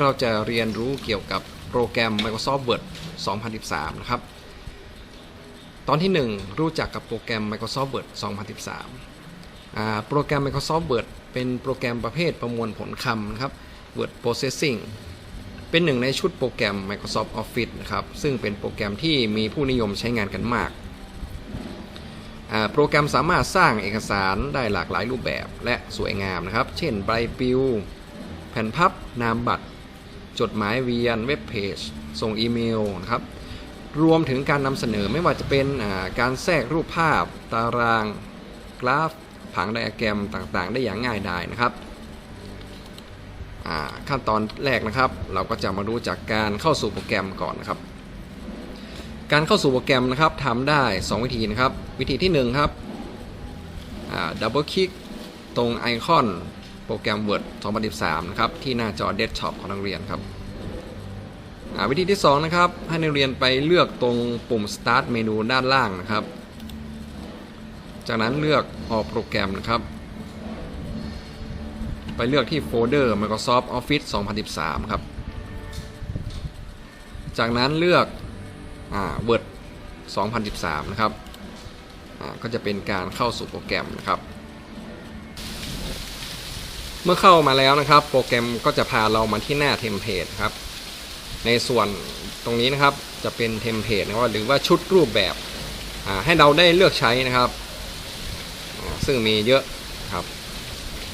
เราจะเรียนรู้เกี่ยวกับโปรแกรม Microsoft Word 2013 นะครับ ตอนที่ 1 รู้จักกับโปรแกรม Microsoft Word 2013อ่าโปรแกรม Microsoft Word เป็นโปรแกรมประเภทประมวลผลคำนะครับ Word Processing เป็นหนึ่งในชุดโปรแกรม Microsoft Office นะครับ ซึ่งเป็นโปรแกรมที่มีผู้นิยมใช้งานกันมากโปรแกรมสามารถสร้างเอกสารได้หลากหลายรูปแบบและสวยงามนะครับ เช่นใบปลิว แผ่นพับ นามบัตร จดหมายเวียนเว็บเพจส่งอีเมลนะครับรวมถึงการนำเสนอไม่ว่าจะเป็นการแทรกรูปภาพ ตาราง กราฟ ผังไดอะแกรมต่างๆ ได้อย่างง่ายดายนะครับขั้นตอนแรกนะครับ เราก็จะมารู้จากการเข้าสู่โปรแกรมก่อนนะครับ การเข้าสู่โปรแกรมนะครับทำได้ 2 วิธีนะครับ วิธีที่ 1 ครับดับเบิลคลิกตรงไอคอน โปรแกรม Word 2013 นะครับ ที่หน้าจอเดสก์ท็อปของนักเรียนครับอ่าวิธีที่ 2 นะครับ ให้นักเรียนไปเลือกตรงปุ่ม Start เมนูด้านล่างนะครับ จากนั้นเลือกออกโปรแกรมนะครับ ไปเลือกที่โฟลเดอร์ Microsoft Office 2013 ครับ จากนั้นเลือกอ่า Word 2013 นะครับอ่าก็จะเป็นการเข้าสู่โปรแกรมนะครับ เมื่อเข้ามาแล้วนะครับ โปรแกรมก็จะพาเรามาที่หน้าเทมเพลตครับ ในส่วนตรงนี้นะครับจะเป็นเทมเพลตนะครับหรือว่าชุดรูปแบบให้เราได้เลือกใช้นะครับ ซึ่งมีเยอะครับ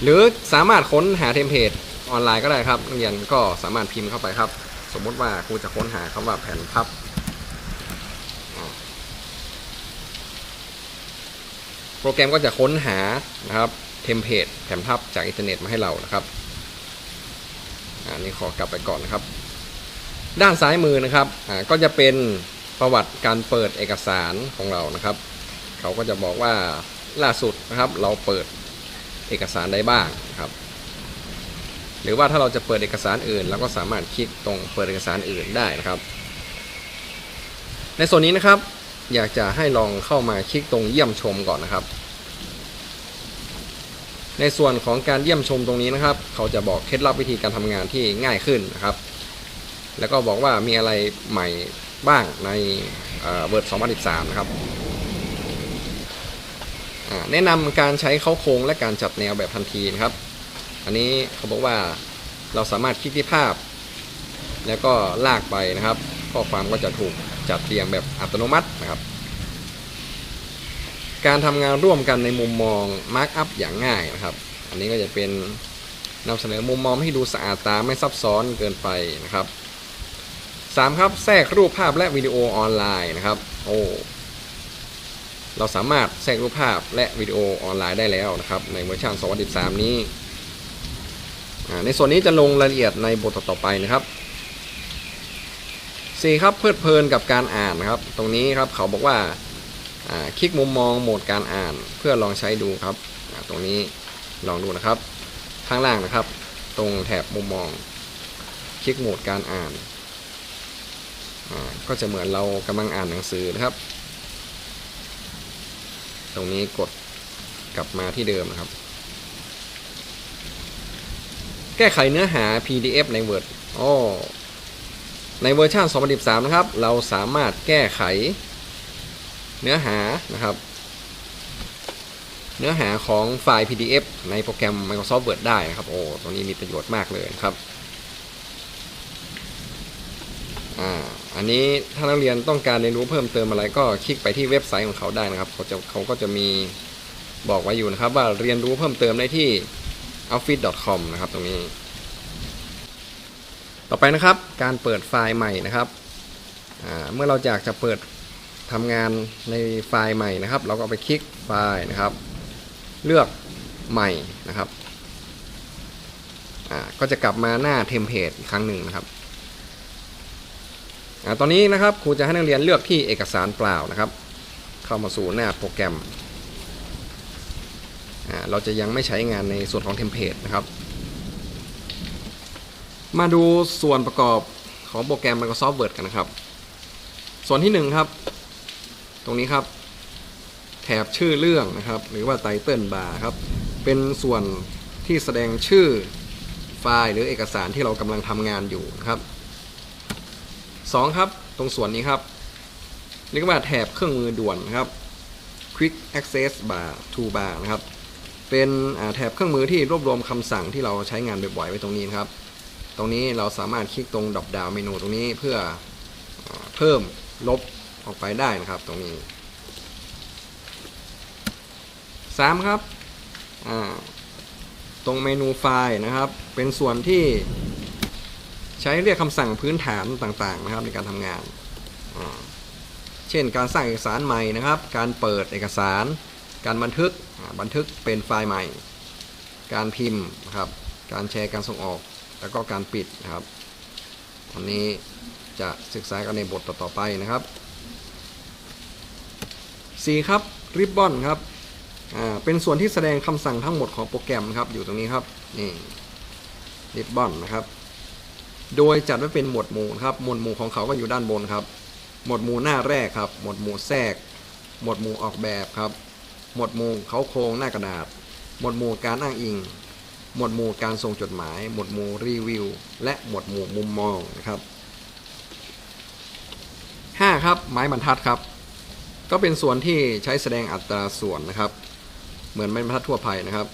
หรือสามารถค้นหาเทมเพลตออนไลน์ก็ได้ครับนักเรียนก็สามารถพิมพ์เข้าไปครับ สมมติว่าครูจะค้นหาคำว่าแผ่นพับโปรแกรมก็จะค้นหานะครับ เทมเพลตแผ่นพับจากอินเทอร์เน็ตมาให้เรานะครับอันนี้ขอกลับไปก่อนนะครับ ด้านซ้ายมือนะครับก็จะเป็นประวัติการเปิดเอกสารของเรานะครับ เขาก็จะบอกว่าล่าสุดนะครับ เราเปิดเอกสารได้บ้างครับ หรือว่าถ้าเราจะเปิดเอกสารอื่นเราก็สามารถคลิกตรงเปิดเอกสารอื่นได้นะครับ ในส่วนนี้นะครับ อยากจะให้ลองเข้ามาคลิกตรงเยี่ยมชมก่อนนะครับ ในส่วนของการเยี่ยมชมตรงนี้นะครับ เขาจะบอกเคล็ดลับวิธีการทำงานที่ง่ายขึ้นนะครับ แล้วก็บอกว่ามีอะไรใหม่บ้างในเวิร์ด2013 นะครับแนะนำการใช้เข้าโครงและการจัดแนวแบบทันทีนะครับ อันนี้เขาบอกว่าเราสามารถคลิกที่ภาพ แล้วก็ลากไปนะครับ ข้อความก็จะถูกจัดเรียงแบบอัตโนมัตินะครับ การทำงานร่วมกันในมุมมองมาร์กอัพอย่างง่ายนะครับ อันนี้ก็จะเป็นนำเสนอมุมมองให้ดูสะอาดตาไม่ซับซ้อนเกินไปนะครับ 3. ครับแทรกรูปภาพและวิดีโอออนไลน์นะครับโอ้เราสามารถแทรกรูปภาพและวิดีโอออนไลน์ได้แล้วนะครับ ในเวอร์ชัน2013 นี้ ในส่วนนี้จะลงรายละเอียดในบทต่อไปนะครับ 4 ครับเพลิดเพลินกับการอ่านนะครับ ตรงนี้ครับเขาบอกว่า คลิกมุมมองโหมดการอ่านเพื่อลองใช้ดูครับตรงนี้ลองดูนะครับ ข้างล่างนะครับ ตรงแถบมุมมอง คลิกโหมดการอ่าน ก็จะเหมือนเรากำลังอ่านหนังสือนะครับ ตรงนี้กดกลับมาที่เดิมนะครับ แก้ไขเนื้อหา PDF ใน Word อ๋อในเวอร์ชัน2013 นะครับ เราสามารถแก้ไข เนื้อหานะครับ เนื้อหาของไฟล์ PDF ในโปรแกรม Microsoft Word ได้นะครับ โอ้ตรงนี้มีประโยชน์มากเลยครับอ่าอันนี้ถ้านักเรียนต้องการเรียนรู้เพิ่มเติมอะไรก็คลิกไปที่เว็บไซต์ของเขาได้นะครับ เขาจะเขาก็จะมีบอกไว้อยู่นะครับ ว่าเรียนรู้เพิ่มเติมได้ที่ office.com นะครับตรงนี้ ต่อไปนะครับการเปิดไฟล์ใหม่นะครับเมื่อเราอยากจะเปิด ทำงานในไฟล์ใหม่นะครับ เราก็ไปคลิกไฟล์นะครับ เลือกใหม่นะครับก็จะกลับมาหน้าเทมเพลตอีกครั้งหนึ่งนะครับอตอนนี้นะครับครูจะให้นักเรียนเลือกที่เอกสารเปล่านะครับ เข้ามาสู่หน้าโปรแกรม เราจะยังไม่ใช้งานในส่วนของเทมเพลตนะครับ มาดูส่วนประกอบของโปรแกรม Microsoft Word กันนะครับ ส่วนที่1ครับ ตรงนี้ครับ แถบชื่อเรื่องนะครับ หรือว่าไตเติลบาร์ครับ เป็นส่วนที่แสดงชื่อไฟล์หรือเอกสารที่เรากำลังทำงานอยู่นะครับสองครับ ตรงส่วนนี้ครับเรียกว่าแถบเครื่องมือด่วนนครับ Quick Access Bar Toolbar นะครับ เป็นแถบเครื่องมือที่รวบรวมคำสั่งที่เราใช้งานบ่อยๆไว้ตรงนี้นครับ ตรงนี้เราสามารถคลิกตรงดรอปดาวเมนูตรงนี้เพื่อเพิ่มลบ ออกไปได้นะครับตรงนี้ 3 ครับ ตรงเมนูไฟล์นะครับ เป็นส่วนที่ใช้เรียกคำสั่งพื้นฐานต่างๆนะครับในการทำงาน เช่นการสร้างเอกสารใหม่นะครับ การเปิดเอกสาร การบันทึกบันทึกเป็นไฟล์ใหม่ การพิมพ์นะครับ การแชร์การส่งออก แล้วก็การปิดนะครับอันนี้จะศึกษากันในบทต่อๆไปนะครับ 4ครับริบบอนครับเป็นส่วนที่แสดงคำสั่งทั้งหมดของโปรแกรมครับอยู่ตรงนี้ครับนี่ริบบอนนะครับ โดยจัดไว้เป็นหมวดหมู่ครับหมวดหมู่ของเขาก็อยู่ด้านบนครับ หมวดหมู่หน้าแรกครับ หมวดหมู่แทรก หมวดหมู่ออกแบบครับ หมวดหมู่เขาโครงหน้ากระดาษ หมวดหมู่การอ้างอิง หมวดหมู่การส่งจดหมาย หมวดหมู่รีวิว และหมวดหมู่มุมมองนะครับ5ครับไม้บรรทัดครับ ก็เป็นส่วนที่ใช้แสดงอัตราส่วนนะครับ เหมือนไม้บรรทัดทั่วไปนะครับ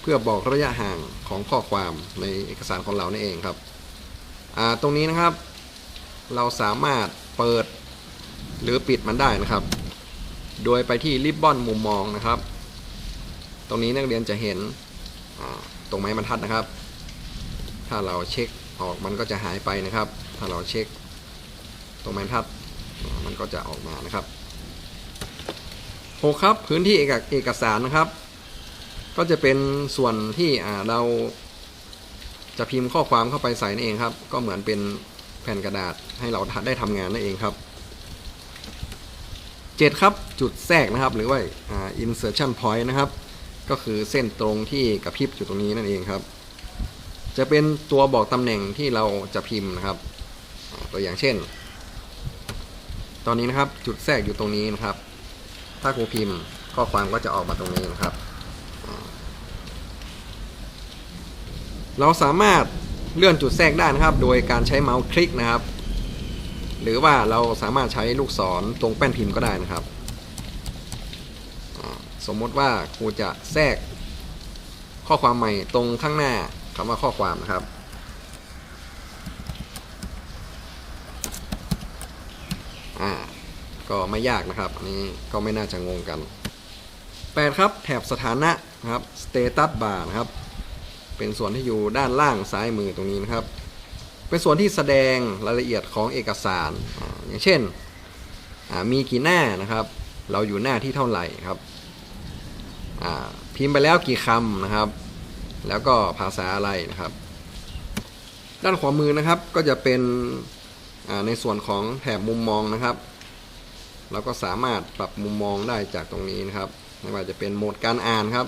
เพื่อบอกระยะห่างของข้อความในเอกสารของเรานั่นเองครับตรงนี้นะครับ เราสามารถเปิดหรือปิดมันได้นะครับ โดยไปที่ริบบอนมุมมองนะครับ ตรงนี้นักเรียนจะเห็นตรงไม้บรรทัดนะครับ ถ้าเราเช็คออกมันก็จะหายไปนะครับ ถ้าเราเช็คตรงไม้บรรทัดมันก็จะออกมานะครับ หกครับพื้นที่เอกเอกสารนะครับ ก็จะเป็นส่วนที่เราจะพิมพ์ข้อความเข้าไปใส่นั่นเองครับ ก็เหมือนเป็นแผ่นกระดาษให้เราได้ทำงานนั่นเองครับเจ็ดครับจุดแทรกนะครับ หรือว่าอ่า insertion point นะครับ ก็คือเส้นตรงที่กระพริบอยู่ตรงนี้นั่นเองครับ จะเป็นตัวบอกตำแหน่งที่เราจะพิมพ์นะครับ ตัวอย่างเช่น ตอนนี้นะครับจุดแทรกอยู่ตรงนี้นะครับ ถ้าครูพิมพ์ข้อความก็จะออกมาตรงนี้นะครับ เราสามารถเลื่อนจุดแทรกได้นะครับ โดยการใช้เมาส์คลิกนะครับ หรือว่าเราสามารถใช้ลูกศรตรงแป้นพิมพ์ก็ได้นะครับ สมมติว่าครูจะแทรกข้อความใหม่ตรงข้างหน้าคำว่าข้อความนะครับอ่า ก็ไม่ยากนะครับอันนี้ก็ไม่น่าจะงงกัน 8 ครับแถบสถานะนะครับ status bar นะครับ เป็นส่วนที่อยู่ด้านล่างซ้ายมือตรงนี้นะครับ เป็นส่วนที่แสดงรายละเอียดของเอกสาร อย่างเช่นมีกี่หน้านะครับ เราอยู่หน้าที่เท่าไหร่ครับพิมพ์ไปแล้วกี่คำนะครับ แล้วก็ภาษาอะไรนะครับ ด้านขวามือนะครับก็จะเป็นในส่วนของแถบมุมมองนะครับ เราก็สามารถปรับมุมมองได้จากตรงนี้นะครับ ไม่ว่าจะเป็นโหมดการอ่านครับ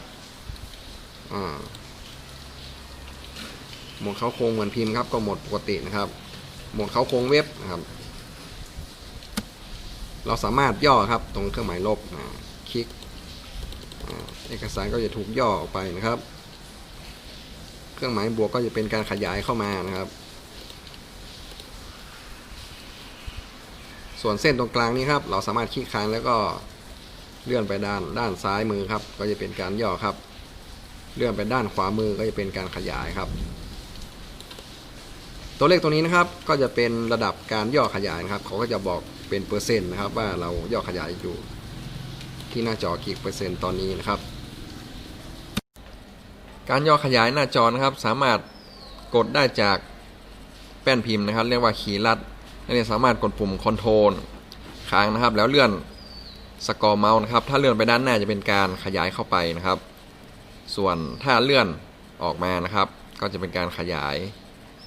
โหมดเขาโครงเหมือนพิมพ์ครับ ก็โหมดปกตินะครับ โหมดเขาโครงเว็บนะครับ เราสามารถย่อครับ ตรงเครื่องหมายลบคลิกเอกสารก็จะถูกย่อออกไปนะครับ เครื่องหมายบวกก็จะเป็นการขยายเข้ามานะครับ ส่วนเส้นตรงกลางนี้ครับ เราสามารถคลิกค้างแล้วก็เลื่อนไปด้านด้านซ้ายมือครับ ก็จะเป็นการย่อครับ เลื่อนไปด้านขวามือก็จะเป็นการขยายครับ ตัวเลขตรงนี้นะครับก็จะเป็นระดับการย่อขยายนะครับ เขาก็จะบอกเป็นเปอร์เซ็นต์นะครับ ว่าเราย่อขยายอยู่ ที่หน้าจอกี่เปอร์เซ็นต์ตอนนี้นะครับ การย่อขยายหน้าจอนะครับ สามารถกดได้จากแป้นพิมพ์นะครับ เรียกว่าขีย์ลัด นักเรียนสามารถกดปุ่ม Ctrl ค้างนะครับ แล้วเลื่อนสกอร์เมาส์นะครับ ถ้าเลื่อนไปด้านหน้าจะเป็นการขยายเข้าไปนะครับ ส่วนถ้าเลื่อนออกมานะครับ ก็จะเป็นการขยาย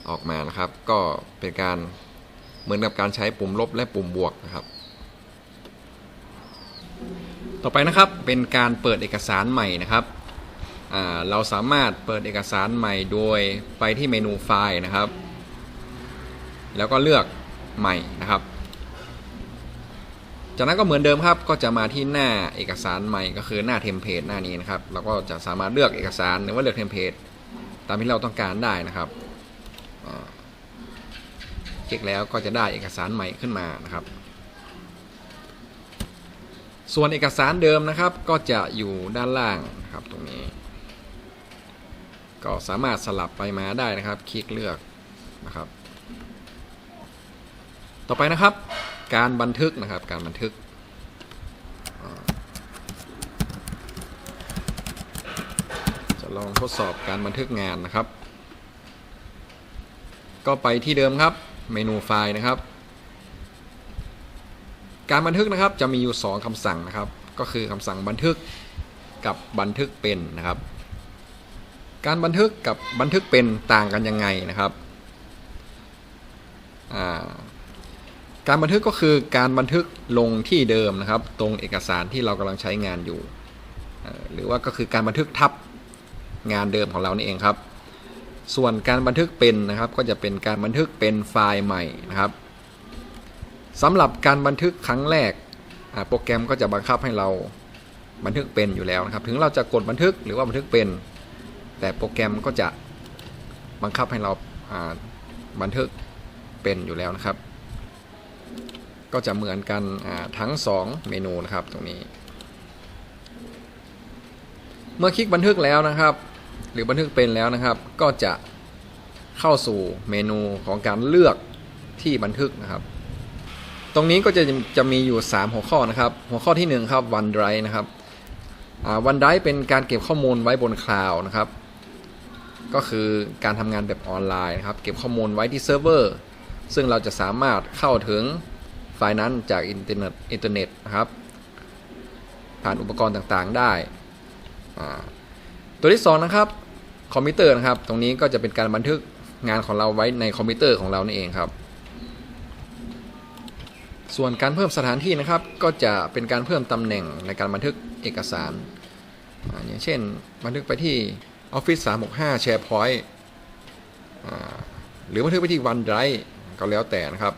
ออกมานะครับ ก็เป็นการเหมือนกับการใช้ปุ่มลบและปุ่มบวกนะครับ ต่อไปนะครับเป็นการเปิดเอกสารใหม่นะครับเราสามารถเปิดเอกสารใหม่โดยไปที่เมนูไฟล์นะครับ แล้วก็เลือก ใหม่นะครับ จากนั้นก็เหมือนเดิมครับ ก็จะมาที่หน้าเอกสารใหม่ก็คือหน้าเทมเพลตหน้านี้นะครับ เราก็จะสามารถเลือกเอกสารหรือว่าเลือกเทมเพลตตามที่เราต้องการได้นะครับคลิกแล้วก็จะได้เอกสารใหม่ขึ้นมานะครับ ส่วนเอกสารเดิมนะครับ ก็จะอยู่ด้านล่างนะครับตรงนี้ ก็สามารถสลับไปมาได้นะครับ คลิกเลือกนะครับ ต่อไปนะครับ การบันทึกนะครับ การบันทึก จะลองทดสอบการบันทึกงานนะครับ ก็ไปที่เดิมครับ เมนูไฟล์นะครับ การบันทึกนะครับจะมีอยู่ 2คำสั่งนะครับ ก็คือคำสั่งบันทึกกับบันทึกเป็นนะครับ การบันทึกกับบันทึกเป็นต่างกันยังไงนะครับอ่า การบันทึกก็คือการบันทึกลงที่เดิมนะครับ ตรงเอกสารที่เรากำลังใช้งานอยู่ หรือว่าก็คือการบันทึกทับงานเดิมของเรานี่เองครับ ส่วนการบันทึกเป็นนะครับ ก็จะเป็นการบันทึกเป็นไฟล์ใหม่นะครับสำหรับการบันทึกครั้งแรกโปรแกรมก็จะบังคับให้เราบันทึกเป็นอยู่แล้วนะครับ ถึงเราจะกดบันทึกหรือว่าบันทึกเป็น แต่โปรแกรมก็จะบังคับให้เราบันทึกเป็นอยู่แล้วนะครับ ก็จะเหมือนกันทั้ง 2 เมนูนะครับตรงนี้ เมื่อคลิกบันทึกแล้วนะครับ หรือบันทึกเป็นแล้วนะครับ ก็จะเข้าสู่เมนูของการเลือกที่บันทึกนะครับ ตรงนี้ก็จะจะมีอยู่ 3 หัวข้อนะครับ หัวข้อที่ 1 ครับ OneDrive นะครับวันไดเป็นการเก็บข้อมูลไว้บนคลาวด์นะครับ ก็คือการทำงานแบบออนไลน์นะครับ เก็บข้อมูลไว้ที่เซิร์ฟเวอร์ ซึ่งเราจะสามารถเข้าถึงไฟล์นั้นจากอินเทอร์เน็ตอินเทอร์เน็ตนะครับ ผ่านอุปกรณ์ต่างๆได้ตัวที่2นะครับคอมพิวเตอร์นะครับ ตรงนี้ก็จะเป็นการบันทึกงานของเราไว้ในคอมพิวเตอร์ของเรานี่เองครับ ส่วนการเพิ่มสถานที่นะครับ ก็จะเป็นการเพิ่มตำแหน่งในการบันทึกเอกสารออย่างเช่น บันทึกไปที่ Office 365 SharePoint อ่าหรือบันทึกไปที่ OneDrive ก็แล้วแต่นะครับ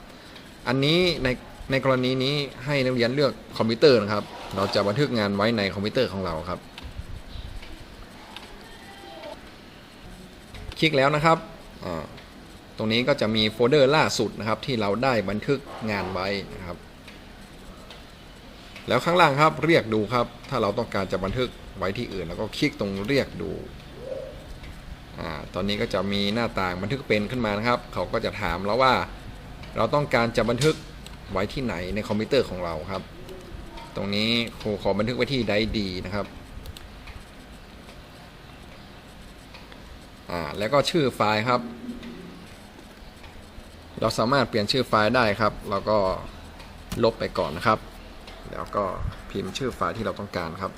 อันนี้ในในกรณีนี้ให้นักเรียนเลือกคอมพิวเตอร์นะครับ เราจะบันทึกงานไว้ในคอมพิวเตอร์ของเราครับ คลิกแล้วนะครับ ตรงนี้ก็จะมีโฟลเดอร์ล่าสุดนะครับ ที่เราได้บันทึกงานไว้นะครับ แล้วข้างล่างครับเรียกดูครับ ถ้าเราต้องการจะบันทึกไว้ที่อื่น แล้วก็คลิกตรงเรียกดู อตอนนี้ก็จะมีหน้าต่างบันทึกเป็นขึ้นมานะครับ เขาก็จะถามเราว่า เราต้องการจะบันทึกไว้ที่ไหนในคอมพิวเตอร์ของเราครับ ตรงนี้ครูขอบันทึกไว้ที่ไดดีนะครับแล้วก็ชื่อไฟล์ครับ เราสามารถเปลี่ยนชื่อไฟล์ได้ครับ เราก็ลบไปก่อนนะครับ แล้วก็พิมพ์ชื่อไฟล์ที่เราต้องการครับ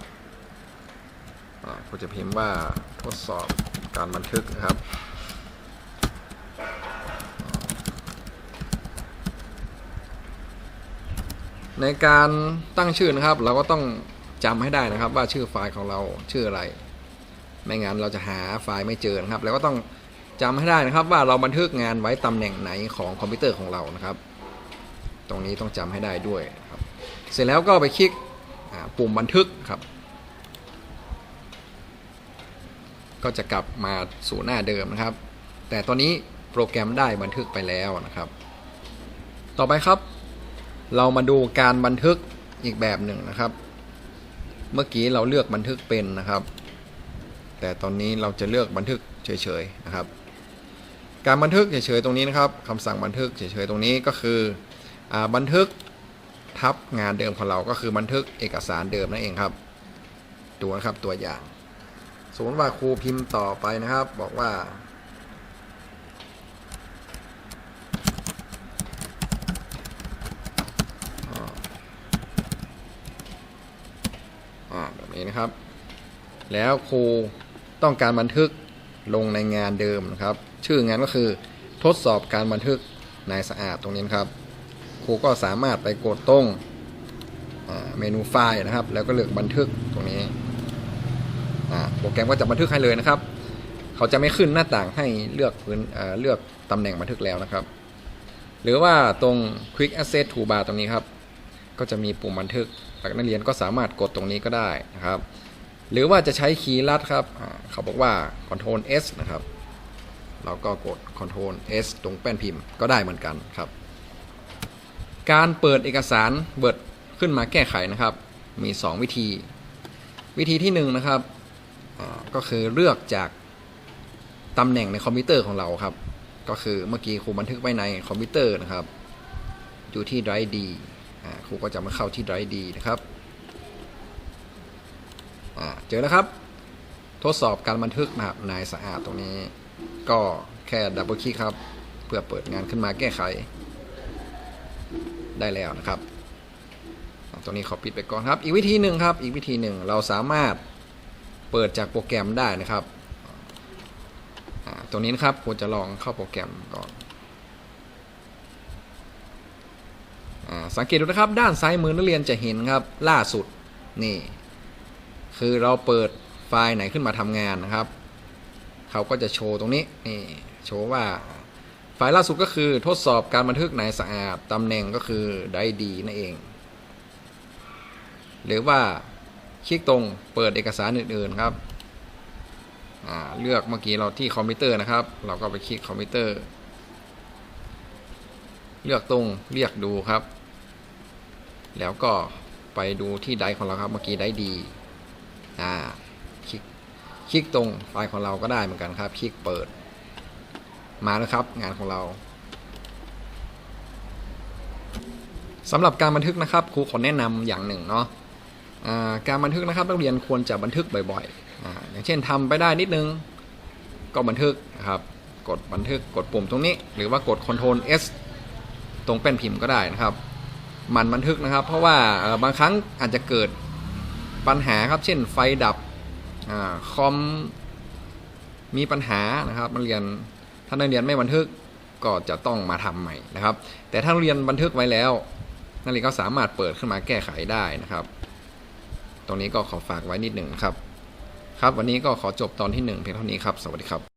อ่าก็จะพิมพ์ว่าทดสอบ การบันทึกนะครับในการตั้งชื่อนะครับ เราก็ต้องจำให้ได้นะครับ ว่าชื่อไฟล์ของเราชื่ออะไร ไม่งั้นเราจะหาไฟล์ไม่เจอนะครับ แล้วก็ต้องจำให้ได้นะครับ ว่าเราบันทึกงานไว้ตำแหน่งไหนของคอมพิวเตอร์ของเรานะครับ ตรงนี้ต้องจำให้ได้ด้วยครับ เสร็จแล้วก็ไปคลิกปุ่มบันทึกครับ ก็จะกลับมาสู่หน้าเดิมนะครับ แต่ตอนนี้โปรแกรมได้บันทึกไปแล้วนะครับ ต่อไปครับ เรามาดูการบันทึกอีกแบบหนึ่งนะครับ เมื่อกี้เราเลือกบันทึกเป็นนะครับ แต่ตอนนี้เราจะเลือกบันทึกเฉยๆนะครับ การบันทึกเฉยๆตรงนี้นะครับคำสั่งบันทึกเฉยๆตรงนี้ก็คืออบันทึกทับงานเดิมของเราก็คือบันทึกเอกสารเดิมนั่นเองครับ ดูนะครับตัวอย่าง สมมติว่าครูพิมพ์ต่อไปนะครับ บอกว่า แบบนี้นะครับ แล้วครูต้องการบันทึกลงในงานเดิมนะครับ ชื่องานก็คือทดสอบการบันทึกนายสะอาดตรงนี้นครับ ครูก็สามารถไปกดตรงเมนูไฟล์นะครับ แล้วก็เลือกบันทึกตรงนี้ โปรแกรมก็จะบันทึกให้เลยนะครับ เขาจะไม่ขึ้นหน้าต่างให้เลือกพื้นเลือกตำแหน่งบันทึกแล้วนะครับ หรือว่าตรง Quick Access Toolbar ตรงนี้ครับ ก็จะมีปุ่มบันทึกนักเรียนก็สามารถกดตรงนี้ก็ได้นะครับ หรือว่าจะใช้คีย์ลัดครับ เขาบอกว่า Ctrl S นะครับเราก็กด Ctrl S ตรงแป้นพิมพ์ก็ได้เหมือนกันครับ การเปิดเอกสาร Word ขึ้นมาแก้ไขนะครับ มี 2 วิธี วิธีที่1นะครับ ก็คือเลือกจากตำแหน่งในคอมพิวเตอร์ของเราครับ ก็คือเมื่อกี้ครูบันทึกไว้ในคอมพิวเตอร์นะครับ อยู่ที่ Drive D อ่าครูก็จะมาเข้าที่ Drive D นะครับเจอแล้วครับ ทดสอบการบันทึกนะครับนายสะอาดตรงนี้ ก็แค่ดับเบิลคลิกครับ เพื่อเปิดงานขึ้นมาแก้ไข ได้แล้วนะครับ ตรงนี้ขอปิดไปก่อนครับ อีกวิธีหนึ่งครับ อีกวิธีหนึ่งเราสามารถ เปิดจากโปรแกรมได้นะครับตรงนี้นะครับควรจะลองเข้าโปรแกรมก่อนอสังเกตดูนะครับด้านซ้ายมือนักเรียนจะเห็นครับล่าสุดนี่ คือเราเปิดไฟล์ไหนขึ้นมาทำงานนะครับ เขาก็จะโชว์ตรงนี้นี่โชว์ว่าไฟล์ล่าสุดก็คือทดสอบการบันทึกในสะอาดตำแหน่งก็คือได้ดีนั่นเอง หรือว่า คลิกตรงเปิดเอกสารอื่นๆครับเลือกเมื่อกี้เราที่คอมพิวเตอร์นะครับ เราก็ไปคลิกคอมพิวเตอร์ เลือกตรงเรียกดูครับ แล้วก็ไปดูที่ไดของเราครับเมื่อกี้ได้ดีอ่าคลิกคลิกตรงไฟล์ของเราก็ได้เหมือนกันครับ คลิกเปิด มาแล้วครับ งานของเราสำหรับการบันทึกนะครับครูขอแนะนำอย่างหนึ่งเนาะ การบันทึกนะครับนักเรียนควรจะบันทึกบ่อยๆออย่างเช่นทำไปได้นิดนึงก็บันทึกนะครับกดบันทึกกดปุ่มตรงนี้ หรือว่ากด Ctrl S ตรงแป้นพิมพ์ก็ได้นะครับ มันบันทึกนะครับ เพราะว่าบางครั้งอาจจะเกิดปัญหาครับเช่นไฟดับอคอมมีปัญหานะครับนักเรียนถ้านักเรียนไม่บันทึกก็จะต้องมาทำใหม่นะครับ แต่ถ้านักเรียนบันทึกไว้แล้ว นักเรียนก็สามารถเปิดขึ้นมาแก้ไขได้นะครับ ตรงนี้ก็ขอฝากไว้นิดหนึ่งครับ ครับวันนี้ก็ขอจบตอนที่หนึ่งเพียงเท่านี้ครับ สวัสดีครับ